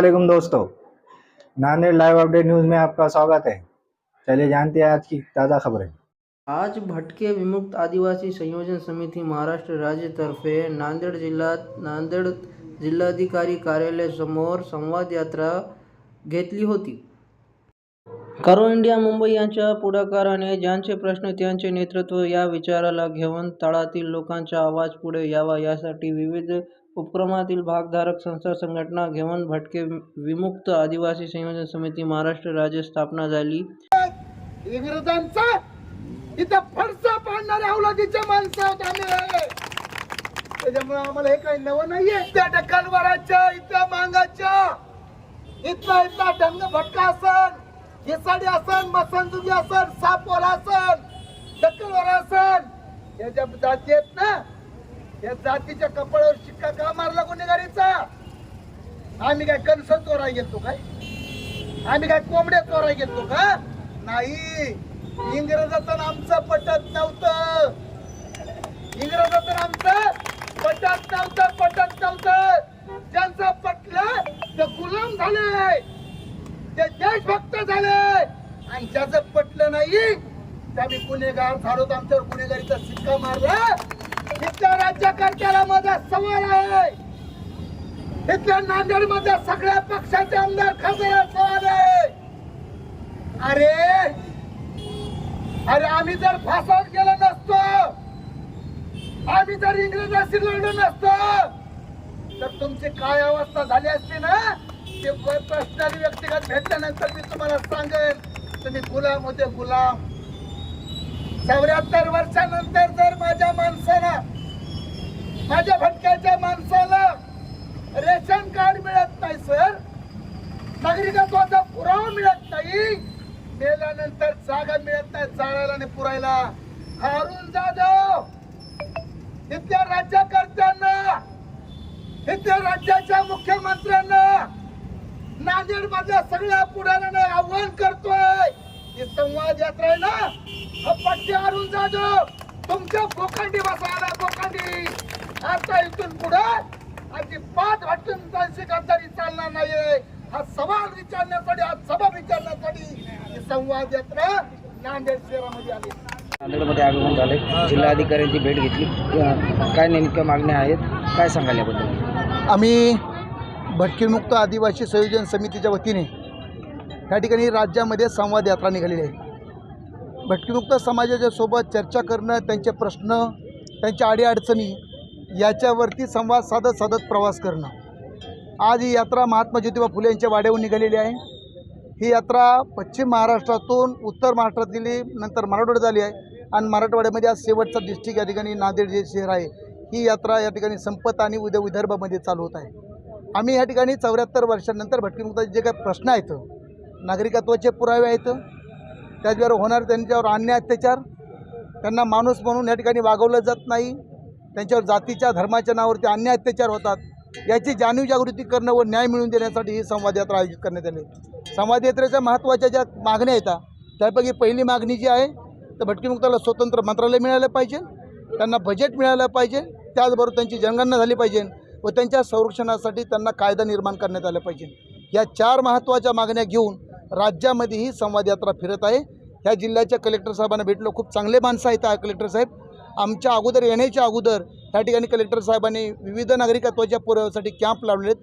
वालेकुम दोस्तों। Nanded live update news में आपका स्वागत है। चलिए जानते हैं आज की ताज़ा खबरें। आज भटके विमुक्त आदिवासी संयोजन समिती महाराष्ट्र राज्यतर्फे नांदेड जिल्ह्यात नांदेड जिल्हाधिकारी कार्यालयासमोर संवाद यात्रा घेतली होती. करो इंडिया मुंबई यांच्या पुढाकाराने ज्यांचे प्रश्न त्यांचे नेतृत्व या विचाराला घेऊन तळातील लोकांचा आवाज पुढे यावा यासाठी विविध उपक्रमातील भागधारक संस्था संघटना घेऊन भटके विमुक्त आदिवासी संयोजन समिती महाराष्ट्र राज्य स्थापना झाली. इंग्रजांचा इथं फडसा पाडणाऱ्या औलादीच्या माणसं आहोत आम्ही. त्याच्यामुळे आम्हाला हे काही नवं नाहीये. त्या डक्कनवराच्या इथल्या मांगाच्या इथला इथला ढंग भटका असन हिसाडी असन मसंजुगी असन सापोला असन डक्कनवर असन. याच्या जाती आहेत ना या जातीच्या कपाळावर शिक्का का मारला गुन्हेगारीचा आम्ही काय कणस चोराय गेलतो काय? आम्ही काय कोंबड्या चोराय गेलतो का? नाही. इंग्रजाचं आमचं पटत नव्हतं. इंग्रजाचं आमचं पटत नव्हतं पटत नव्हतं. ज्यांचं पटलं ते गुलाम झाले. ते देशभक्त झाले. आणि ज्याचं पटलं नाही त्या गुन्हेगार झालो. आमच्यावर गुन्हेगारीचा शिक्का मारला. इथल्या राज्यकर्त्याला माझा सवाल आहे. इथल्या नांदेडमध्ये सगळ्या पक्षाचे आमदार खासदार सवाल आहे. अरे अरे आम्ही जर फासावर गेलो नसतो आम्ही जर इंग्रजाशी लढलो नसतो तर तुमची काय अवस्था झाली असती ना? ते पर्सनली व्यक्तिगत भेटल्यानंतर मी तुम्हाला सांगेन. तुम्ही गुलाम होते गुलाम. चौऱ्याहत्तर वर्षानंतर जर माझ्या माणसाला माझ्या भटक्याच्या माणसाला रेशन कार्ड मिळत नाही सर नागरिकत्वाचा पुरावा मिळत नाही मेल्यानंतर जागा मिळत नाही जाळायला आणि पुरायला. अरुण जाधव इथल्या राज्यकर्त्यांना इथल्या राज्याच्या मुख्यमंत्र्यांना नांदेड मधल्या सगळ्या पुढाऱ्यांना आव्हान करतोय. ही संवाद यात्रा आहे ना? पट्टी अरुण जाधव तुमच्या बोकांडी बसायला बोकांडी आता इथून पुढे वाटून भटकंतांची गद्दारी चालणार नाहीये. हा सवाल विचारण्यासाठी हा सभा विचारण्यासाठी ही संवाद यात्रा नांदेड शहरामध्ये आली. नांदेडमध्ये आगमन झाले जिल्हाधिकाऱ्यांची भेट घेतली. काय नेमक्या मागण्या आहेत? काय सांगाल याबद्दल? आम्ही भटकीमुक्त आदिवासी संयोजन समितीच्या वतीने या ठिकाणी राज्यामध्ये संवाद यात्रा निघालेली आहे. भटकीमुक्त समाजाच्या सोबत चर्चा करणं त्यांचे प्रश्न त्यांच्या अडीअडचणी याच्यावरती संवाद साधत साधत प्रवास करणं. आज ही यात्रा महात्मा ज्योतिबा फुले यांच्या वाड्याहून निघालेली आहे. ही यात्रा पश्चिम महाराष्ट्रातून उत्तर महाराष्ट्रात गेली नंतर मराठवाड्यात झाली आहे. आणि मराठवाड्यामध्ये आज शेवटचा डिस्ट्रिक्ट या ठिकाणी नांदेड जे शहर आहे ही यात्रा या ठिकाणी संपत आणि उद्या विदर्भामध्ये चालू होत आहे. आम्ही या ठिकाणी चौऱ्याहत्तर वर्षानंतर भटकीमुक्ताचे जे काही प्रश्न आहेत नागरिकत्वाचे पुरावे आहेत त्याचबरोबर होणार त्यांच्यावर अन्याय अत्याचार त्यांना माणूस म्हणून या ठिकाणी वागवलं जात नाही त्यांच्यावर जातीच्या धर्माच्या नावावरती अन्याय अत्याचार होतात. याची जाणीव जागृती करणं व न्याय मिळवून देण्यासाठी ही संवाद यात्रा आयोजित करण्यात आली. संवाद यात्रेच्या महत्त्वाच्या ज्या मागण्या येतात त्यापैकी पहिली मागणी जी आहे तर भटकीमुक्ताला स्वतंत्र मंत्रालय मिळालं पाहिजे त्यांना बजेट मिळालं पाहिजे त्याचबरोबर त्यांची जनगणना झाली पाहिजे व त्यांच्या संरक्षणासाठी त्यांना कायदा निर्माण करण्यात आला पाहिजे. या चार महत्त्वाच्या मागण्या घेऊन राज्यामध्ये ही संवाद यात्रा फिरत आहे. ह्या जिल्ह्याच्या कलेक्टर साहेबांना भेटलो. खूप चांगले माणसं आहेत कलेक्टर साहेब. आमच्या अगोदर येण्याच्या अगोदर त्या ठिकाणी कलेक्टर साहेबांनी विविध नागरिकत्वाच्या पुराव्यासाठी कॅम्प लावलेत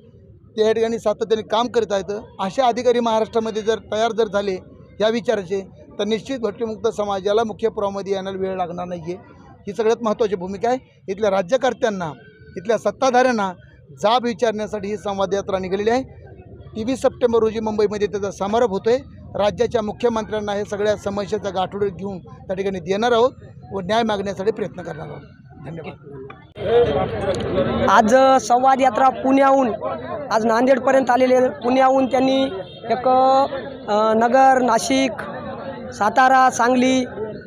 ते या ठिकाणी सातत्याने काम करीत आहेत. असे अधिकारी महाराष्ट्रामध्ये जर तयार जर झाले या विचाराचे तर निश्चित भटकीमुक्त समाजाला मुख्य पुरावामध्ये येण्याला वेळ लागणार नाही आहे ही सगळ्यात महत्त्वाची भूमिका आहे. इथल्या राज्यकर्त्यांना इथल्या सत्ताधाऱ्यांना जाब विचारण्यासाठी ही संवाद यात्रा निघालेली आहे. तेवीस सप्टेंबर रोजी मुंबईमध्ये त्याचा समारोप होतो आहे राज्याच्या मुख्यमंत्र्यांना हे सगळ्या समस्येचं गाठोडे घेऊन त्या ठिकाणी देणार आहोत व न्याय मागण्यासाठी प्रयत्न करणार आहोत. धन्यवाद. आज संवाद यात्रा पुण्याहून आज नांदेडपर्यंत आलेले पुण्याहून त्यांनी एक नगर नाशिक सातारा सांगली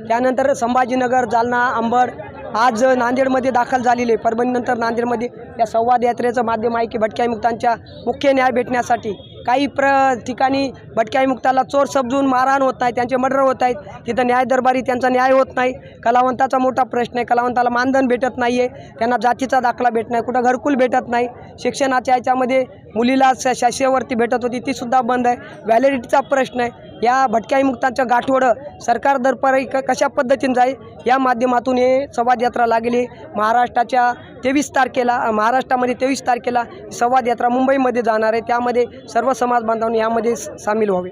त्यानंतर संभाजीनगर जालना अंबड आज नांदेडमध्ये दाखल झालेले परभणीनंतर नांदेडमध्ये या संवाद यात्रेचं माध्यम आहे की भटक्या मुक्तांच्या मुख्य न्याय भेटण्यासाठी. काही प्र ठिकाणी भटक्याई मुक्ताला चोर समजून मारहाण होत नाही त्यांचे मर्डर होत आहेत. तिथं न्याय दरबारी त्यांचा न्याय होत नाही. कलावंताचा मोठा प्रश्न आहे. कलावंताला मानधन भेटत नाही आहे त्यांना जातीचा दाखला भेटत नाही. कुठं घरकुल भेटत नाही. शिक्षणाच्या याच्यामध्ये मुलीला श शासकीयवरती भेटत होती. तीसुद्धा बंद आहे. व्हॅलिडिटीचा प्रश्न आहे. या भटक्या मुक्तांचं गाठोडं सरकार दरपारी क कशा पद्धतीने जाईल या माध्यमातून हे संवाद यात्रा लागली. महाराष्ट्राच्या तेवीस तारखेला महाराष्ट्रामध्ये तेवीस तारखेला संवाद यात्रा मुंबईमध्ये जाणार आहे. त्यामध्ये सर्व समाज बांधवांनी यामध्ये सामील व्हावे.